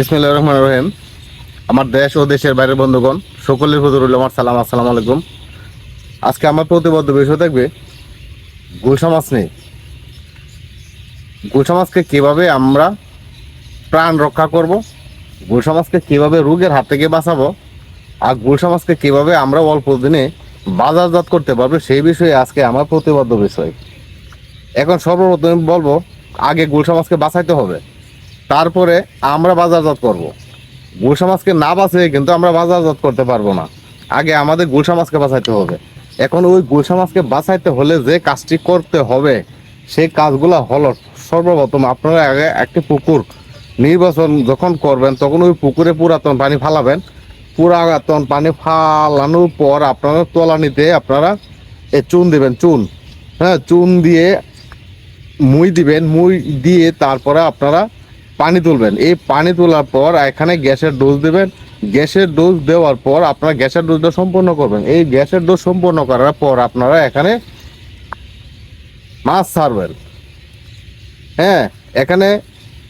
বিসমিল্লাহির রহমান রহিম। আমার দেশ ও দেশের বাইরের বন্ধুগণ, সকলের প্রতি রইল আমার সালাম, আসসালাম আলাইকুম। আজকে আমার প্রতিবদ্ধ বিষয় থাকবে, গুলশা মাছ নেই গুলশা মাছকে কীভাবে আমরা প্রাণ রক্ষা করব, গুলশা মাছকে কীভাবে রোগের হাত থেকে বাঁচাবো, আর গুলশা মাছকে কীভাবে আমরা অল্প দিনে বাজারজাত করতে পারব, সেই বিষয়ে আজকে আমার প্রতিবদ্ধ বিষয়। এখন সর্বপ্রথম বলব, আগে গুলশা মাছকে বাঁচাইতে হবে। তারপরে আমরা বাজারজাত করব। গুলশা মাছকে না বাঁচিয়ে কিন্তু আমরা বাজারজাত করতে পারব না। আগে আমাদের গুলশা মাছকে বাঁচাইতে হবে। এখন ওই গুলশা মাছকে বাঁচাইতে হলে যে কাজটি করতে হবে, সেই কাজগুলো হলো সর্বপ্রথম আপনারা আগে একটি পুকুর নির্বাচন যখন করবেন, তখন ওই পুকুরে পুরাতন পানি ফালাবেন। পুরাতন পানি ফালানোর পর আপনারা তলানিতে আপনারা এ চুন দিবেন, চুন। হ্যাঁ চুন দিয়ে মুই দিবেন, মুই দিয়ে তারপরে আপনারা পানি তুলবেন। এই পানি তোলার পর এখানে গ্যাসের ডোজ দেবেন। গ্যাসের ডোজ দেওয়ার পর আপনারা গ্যাসের ডোজটা সম্পূর্ণ করবেন। এই গ্যাসের ডোজ সম্পূর্ণ করার পর আপনারা এখানে মাছ ছাড়বেন। হ্যাঁ এখানে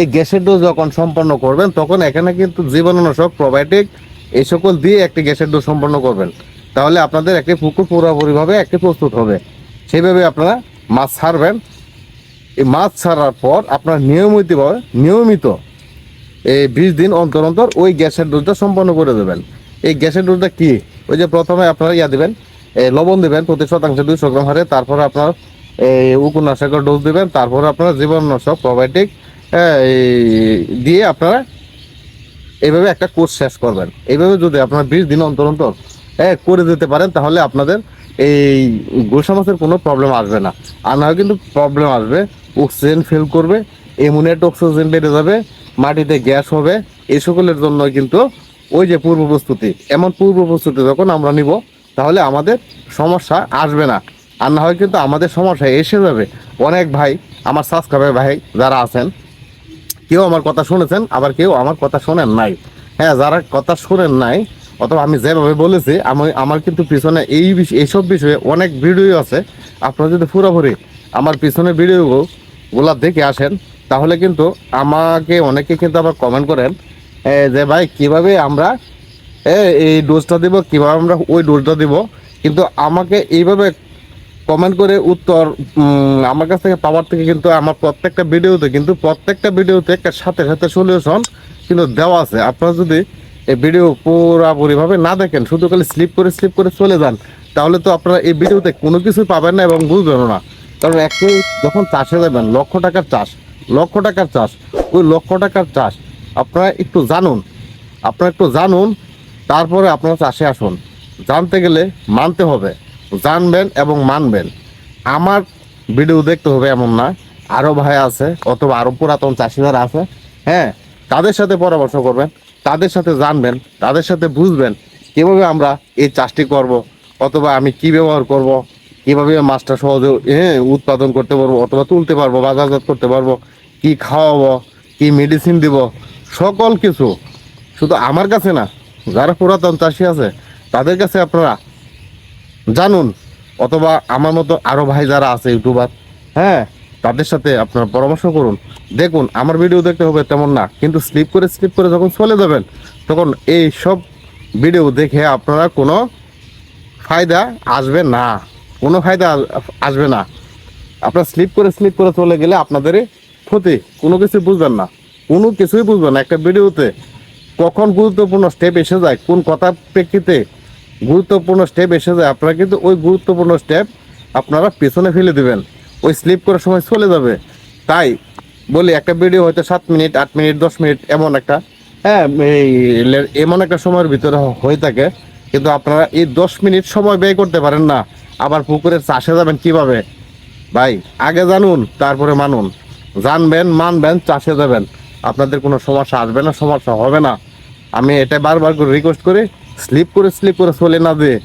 এই গ্যাসের ডোজ যখন সম্পন্ন করবেন, তখন এখানে কিন্তু জীবাণুনাশক প্রোবায়োটিক এই সকল দিয়ে একটি গ্যাসের ডোজ সম্পন্ন করবেন। তাহলে আপনাদের একটি পুকুর পুরোপুরিভাবে একটি প্রস্তুত হবে। সেইভাবে আপনারা মাছ ছাড়বেন। এই মাছ ছাড়ার পর আপনার নিয়মিতভাবে, নিয়মিত এই বিশ দিন অন্তর অন্তর ওই গ্যাসের ডোজটা সম্পন্ন করে দেবেন। এই গ্যাসের ডোজটা কি? ওই যে প্রথমে আপনারা ইয়া দিবেন লবণ দেবেন, প্রতি শতাংশে দুইশো গ্রাম হারে, তারপরে আপনার এই উপনাশকের ডোজ দিবেন, তারপরে আপনারা জীবাণুনাশক প্রোবায়োটিক দিয়ে আপনারা এইভাবে একটা কোর্স শেষ করবেন। এইভাবে যদি আপনারা বিশ দিন অন্তর অন্তর হ্যাঁ করে দিতে পারেন, তাহলে আপনাদের এই গোসা মাছের কোনো প্রবলেম আসবে না। আর না হয় কিন্তু প্রবলেম আসবে অক্সিজেন ফেল করবে এমুনেট অক্সিজেন বেড়ে যাবে, মাটিতে গ্যাস হবে, এই সকলের জন্য কিন্তু ওই যে পূর্ব প্রস্তুতি। এমন পূর্ব প্রস্তুতি যখন আমরা নিব, তাহলে আমাদের সমস্যা আসবে না। আর না হয় কিন্তু আমাদের সমস্যা এসে যাবে। অনেক ভাই, আমার সাবস্ক্রাইবার ভাই যারা আছেন, কেউ আমার কথা শুনেছেন, আবার কেউ আমার কথা শোনেন নাই। হ্যাঁ যারা কথা শোনেন নাই, অথবা আমি যেভাবে বলেছি, আমি, আমার কিন্তু পিছনে এই এইসব বিষয়ে অনেক ভিডিও আছে। আপনারা যদি পুরোপুরি আমার পিছনে ভিডিওগুলো দেখে আসেন, তাহলে কিন্তু আমাকে অনেকে কিন্তু আবার কমেন্ট করেন যে ভাই কীভাবে আমরা এই ডোজটা দিব, কীভাবে আমরা ওই ডোজটা দিব। কিন্তু আমাকে এইভাবে কমেন্ট করে উত্তর আমার কাছ থেকে পাওয়ার থেকে কিন্তু আমার প্রত্যেকটা ভিডিওতে, কিন্তু প্রত্যেকটা ভিডিওতে একটা সাথে সাথে সলিউশন কিন্তু দেওয়া আছে। আপনারা যদি এই ভিডিও পুরাপুরিভাবে না দেখেন, শুধু খালি স্লিপ করে স্লিপ করে চলে যান, তাহলে তো আপনারা এই ভিডিওতে কোনো কিছু পাবেন না এবং বুঝবেনও না। কারণ একটু যখন চাষে যাবেন লক্ষ টাকার চাষ, লক্ষ টাকার চাষ, ওই লক্ষ টাকার চাষ আপনারা একটু জানুন। আপনারা একটু জানুন, তারপরে আপনারা চাষে আসুন। জানতে গেলে মানতে হবে, জানবেন এবং মানবেন। আমার ভিডিও দেখতে হবে এমন না আরও ভাই আছে, অথবা আরও পুরাতন চাষিদার আছে হ্যাঁ তাদের সাথে পরামর্শ করবেন, তাদের সাথে জানবেন, তাদের সাথে বুঝবেন কীভাবে আমরা এই চাষটি করব, অথবা আমি কি ব্যবহার করব কীভাবে মাছটা সহজে হ্যাঁ উৎপাদন করতে পারব অথবা তুলতে পারব, বাজারজাত করতে পারব, কি খাওয়াবো, কি মেডিসিন দিব, সকল কিছু। শুধু আমার কাছে না, যারা পুরাতন চাষি আছে, তাদের কাছে আপনারা জানুন, অথবা আমার মতো আরও ভাই যারা আছে ইউটিউবার হ্যাঁ তাদের সাথে আপনারা পরামর্শ করুন। দেখুন, আমার ভিডিও দেখতে হবে তেমন না, কিন্তু স্লিপ করে স্লিপ করে যখন চলে যাবেন, তখন এই সব ভিডিও দেখে আপনারা কোনো ফায়দা আসবে না। কোনো ফায়দা আসবে না। আপনার স্লিপ করে স্লিপ করে চলে গেলে আপনাদেরই ক্ষতি। কোনো কিছু বুঝবেন না। কোনো কিছুই বুঝবেন না। একটা ভিডিওতে কখন গুরুত্বপূর্ণ স্টেপ এসে যায়, কোন কথার প্রেক্ষিতে গুরুত্বপূর্ণ স্টেপ এসে যায়, আপনারা কিন্তু ওই গুরুত্বপূর্ণ স্টেপ আপনারা পেছনে ফেলে দেবেন। ওই স্লিপ করার সময় চলে যাবে। তাই বলি, একটা ভিডিও হয়তো সাত মিনিট, আট মিনিট, দশ মিনিট এমন একটা হ্যাঁ এই এমন একটা সময়ের ভিতরে হয়ে থাকে। কিন্তু আপনারা এই দশ মিনিট সময় ব্যয় করতে পারেন না। আবার পুকুরের চাষে যাবেন কীভাবে? ভাই, আগে জানুন, তারপরে মানুন। জানবেন, মানবেন, চাষে যাবেন। আপনাদের কোনো সমস্যা আসবে না, সমস্যা হবে না। আমি এটা বারবার করে রিকোয়েস্ট করি স্লিপ করে স্লিপ করে চলে না দিয়ে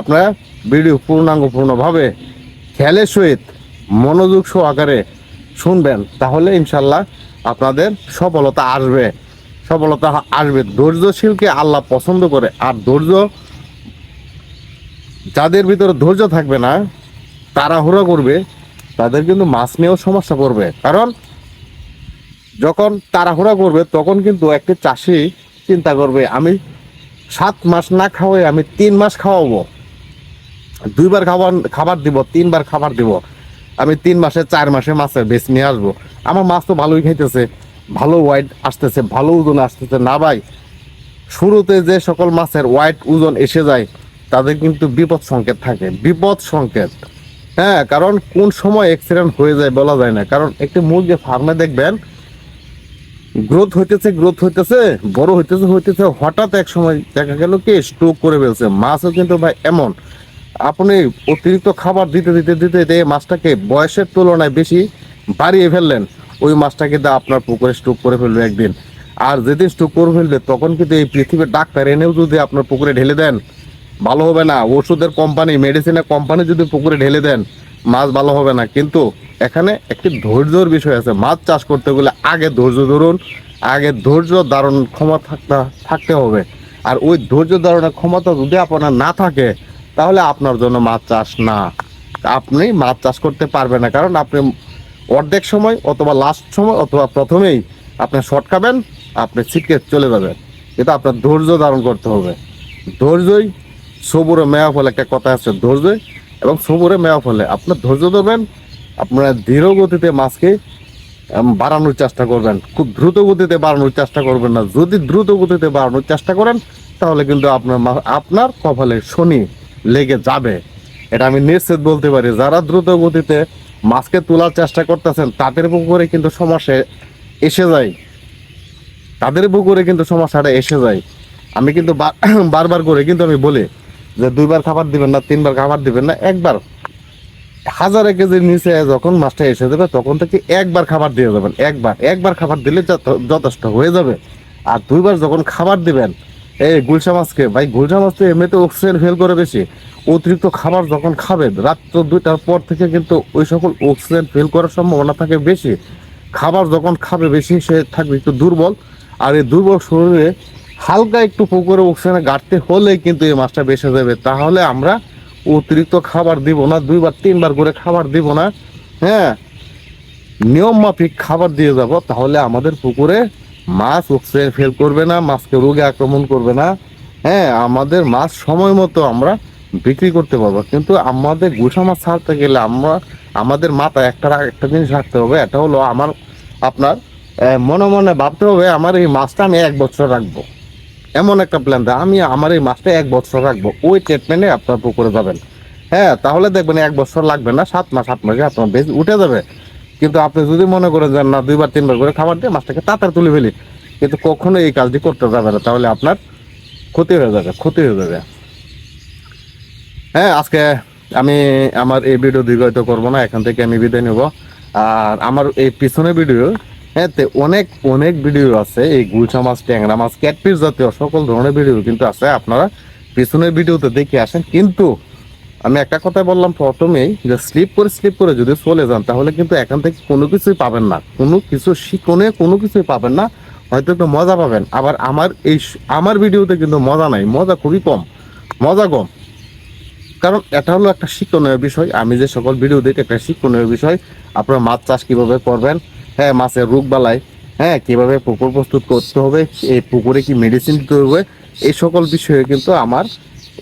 আপনারা ভিডিও পূর্ণাঙ্গপূর্ণভাবে খেয়ালের সহিত মনোযোগ সহকারে শুনবেন, তাহলে ইনশাল্লাহ আপনাদের সফলতা আসবে। সফলতা আসবে। ধৈর্যশীলকে আল্লাহ পছন্দ করে, আর ধৈর্য যাদের ভিতরে ধৈর্য থাকবে না তাড়াহুড়ো করবে, তাদের কিন্তু মাছ নিয়েও সমস্যা করবে কারণ যখন তাড়াহুড়া করবে, তখন কিন্তু একটি চাষি চিন্তা করবে, আমি সাত মাস না খাওয়াই, আমি তিন মাস খাওয়াবো। দুইবার খাবার খাবার দিব, তিনবার খাবার দিব। আমি তিন মাসে, চার মাসে মাছের বেচ নিয়ে আসব। আমার মাছ তো ভালোই খাইতেছে, ভালো ওয়াইট আসতেছে, ভালো ওজন আসতেছে। না ভাই, শুরুতে যে সকল মাছের ওয়াইট ওজন এসে যায় তাদের কিন্তু বিপদ সংকেত থাকে, বিপদ সংকেত। হ্যাঁ কারণ কোন সময় অ্যাক্সিডেন্ট হয়ে যায় বলা যায় না। কারণ একটি মুরগি ফার্মে দেখবেন গ্রোথ হইতেছে গ্রোথ হইতেছে, বড় হইতেছে হইতেছে, হঠাৎ এক সময় দেখা গেল কি স্ট্রোক করে ফেলছে। মাছও কিন্তু ভাই এমন। আপনি অতিরিক্ত খাবার দিতে দিতে দিতে দিতে মাছটাকে বয়সের তুলনায় বেশি বাড়িয়ে ফেললেন, ওই মাছটা কিন্তু আপনার পুকুরে স্ট্রোক করে ফেলবে একদিন। আর যেদিন স্ট্রোক করে ফেলবে, তখন কিন্তু এই পৃথিবীর ডাক্তার এনেও যদি আপনার পুকুরে ঢেলে দেন ভালো হবে না। ওষুধের কোম্পানি মেডিসিনের কোম্পানি যদি পুকুরে ঢেলে দেন, মাছ ভালো হবে না। কিন্তু এখানে একটি ধৈর্যর বিষয় আছে। মাছ চাষ করতে গেলে আগে ধৈর্য ধরুন, আগে ধৈর্য ধারণ ক্ষমতা থাকতে থাকতে হবে। আর ওই ধৈর্য ধারণের ক্ষমতা যদি আপনার না থাকে, তাহলে আপনার জন্য মাছ চাষ না। আপনি মাছ চাষ করতে পারবেন না। কারণ আপনি অর্ধেক সময় অথবা লাস্ট সময় অথবা প্রথমেই আপনি শর্ট খাবেন আপনি ছিটকে চলে যাবেন। এটা আপনার ধৈর্য ধারণ করতে হবে। ধৈর্যই সবুরে মেয়া ফলে একটা কথা আছে, ধৈর্য। এবং সবুরে মেয়া ফলে আপনার ধৈর্য ধরবেন, আপনারা ধীর গতিতে মাছকে বাড়ানোর চেষ্টা করবেন। খুব দ্রুত গতিতে বাড়ানোর চেষ্টা করবেন না। যদি দ্রুত গতিতে বাড়ানোর চেষ্টা করেন, তাহলে কিন্তু আপনার আপনার কপালে শনি লেগে যাবে। এটা আমি নিশ্চিত বলতে পারি। যারা দ্রুত গতিতে মাছকে তোলার চেষ্টা করতেছেন, তাদের পুকুরে কিন্তু সমস্যা এসে যায়। তাদের পুকুরে কিন্তু সমস্যাটা এসে যায়। আমি কিন্তু বারবার করে কিন্তু আমি বলি যে দুইবার খাবার দিবেন না, তিনবার খাবার দিবেন না, একবার। হাজার কেজির নিচে যখন মাছটা এসে যাবে, তখন থেকে একবার খাবার দিয়ে যাবেন, একবার। একবার খাবার দিলে যথ- যথেষ্ট হয়ে যাবে। আর দুইবার যখন খাবার দিবেন, এই গুলশা মাছকে, ভাই গুলশা মাছ তো এমনিতে অক্সিজেন ফেল করে বেশি। অতিরিক্ত খাবার যখন খাবে রাত্র দুইটার পর থেকে কিন্তু ওই সকল অক্সিজেন ফেল করার সম্ভাবনা থাকে বেশি। খাবার যখন খাবে বেশি, সে থাকবে একটু দুর্বল। আর এই দুর্বল শরীরে হালকা একটু পুকুরে অক্সিজেনে ঘাটতে হলে কিন্তু এই মাছটা বেঁচে যাবে। তাহলে আমরা অতিরিক্ত খাবার দিব না, দুইবার, তিনবার করে খাবার দিব না। হ্যাঁ নিয়ম মাফিক খাবার দিয়ে যাব, তাহলে আমাদের পুকুরে মাছ অক্সিজেন ফেল করবে না, মাছকে রোগে আক্রমণ করবে না। হ্যাঁ আমাদের মাছ সময় মতো আমরা বিক্রি করতে পারব, কিন্তু আমাদের গুসা মাছ ছাড়তে গেলে আমরা, আমাদের মাথায় একটা একটা জিনিস রাখতে হবে, এটা হলো আমার, আপনার মনে মনে ভাবতে হবে, আমার এই মাছটা আমি এক বছর রাখব। এমন একটা প্ল্যান দেয়, আমি আমার এই মাছটা এক বছর রাখব, ওই ট্রিটমেন্টে আপনার পুকুরে যাবেন। হ্যাঁ তাহলে দেখবেন এক বছর লাগবে না, সাত মাস, আট মাসে আপনার বেশ উঠে যাবে। কিন্তু আপনি যদি মনে করেন যে না, দুইবার, তিনবার করে খাবার দিয়ে মাছটাকে তাড়াতাড়ি তুলে ফেলি, কিন্তু কখনো এই কাজটি করতে যাবে না, তাহলে আপনার ক্ষতি হয়ে যাবে, ক্ষতি হয়ে যাবে। হ্যাঁ আজকে আমি আমার এই ভিডিও দীর্ঘায়িত করব না, এখান থেকে আমি বিদায় নেব। আর আমার এই পিছনে ভিডিও হ্যাঁ তে অনেক অনেক ভিডিও আছে। এই গুলশা মাছ, ট্যাংরা মাছ ক্যাটপিস জাতীয় সকল ধরনের ভিডিও কিন্তু আছে। আপনারা পিছনের ভিডিওতে দেখে আসেন। কিন্তু আমি একটা কথা বললাম প্রথমেই যে স্লিপ করে স্লিপ করে যদি চলে যান, তাহলে কিন্তু এখান থেকে কোনো কিছুই পাবেন না। কোনো কিছু শিখনে কোনো কিছুই পাবেন না। হয়তো একটু মজা পাবেন। আবার আমার এই আমার ভিডিওতে কিন্তু মজা নাই। মজা খুবই কম। মজা কম। কারণ এটা হলো একটা শিক্ষণীয় বিষয়। আমি যে সকল ভিডিও দেখি একটা শিক্ষণীয় বিষয়। আপনারা মাছ চাষ কীভাবে করবেন? হ্যাঁ মাছের রোগ বালাই। হ্যাঁ কীভাবে পুকুর প্রস্তুত করতে হবে, এই পুকুরে কি মেডিসিন দিতে হবে, এই সকল বিষয়ে কিন্তু আমার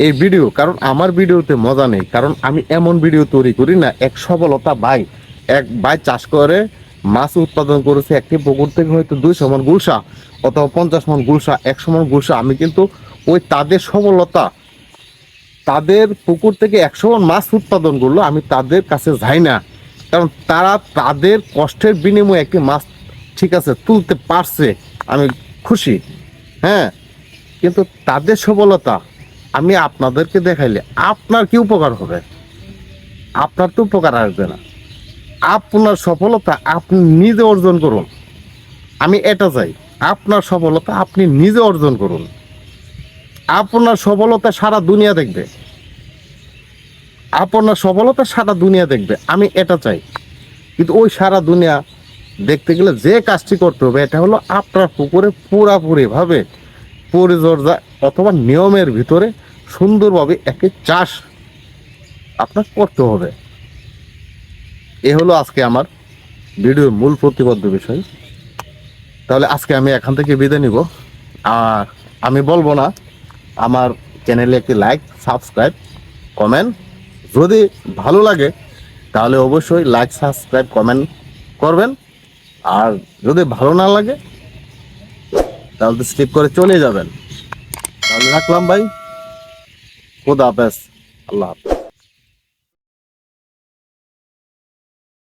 এই ভিডিও কারণ আমার ভিডিওতে মজা নেই, কারণ আমি এমন ভিডিও তৈরি করি না, এক সফলতা ভাই, এক ভাই চাষ করে, মাছ উৎপাদন করেছে একটি পুকুর থেকে হয়তো দুইশো মন গুলশা অথবা পঞ্চাশ মন গুলশা, একশো মন গুলশা, আমি কিন্তু ওই তাদের সফলতা, তাদের পুকুর থেকে একশো মন মাছ উৎপাদন করল আমি তাদের কাছে যাই না। কারণ তারা তাদের কষ্টের বিনিময়ে একটি মাছ ঠিক আছে তুলতে পারছে। আমি খুশি। হ্যাঁ কিন্তু তাদের সফলতা আমি আপনাদেরকে দেখাইলে আপনার কি উপকার হবে? আপনার তো উপকার আসবে না। আপনার সফলতা আপনি নিজে অর্জন করুন। আমি এটা চাই, আপনার সফলতা আপনি নিজে অর্জন করুন। আপনার সফলতা সারা দুনিয়া দেখবে। আপনার সফলতা সারা দুনিয়া দেখবে, আমি এটা চাই। কিন্তু ওই সারা দুনিয়া দেখতে গেলে যে কাজটি করতে হবে, এটা হলো আপনার পুকুরে পুরাপুরি ভাবে পরিচর্যা অথবা নিয়মের ভিতরে সুন্দরভাবে একটি চাষ আপনার করতে হবে। এ হলো আজকে আমার ভিডিওর মূল প্রতিবদ্ধ বিষয়। তাহলে আজকে আমি এখান থেকে বিদায় নিব। আর আমি বলব না, আমার চ্যানেলে একটি লাইক সাবস্ক্রাইব কমেন্ট যদি ভালো লাগে, তাহলে অবশ্যই লাইক সাবস্ক্রাইব কমেন্ট করবেন। আর যদি ভালো না লাগে, তাহলে তো স্লিপ করে চলে যাবেন। তাহলে রাখলাম ভাই। খুদ হাফেজ। আল্লাহ হাফেজ।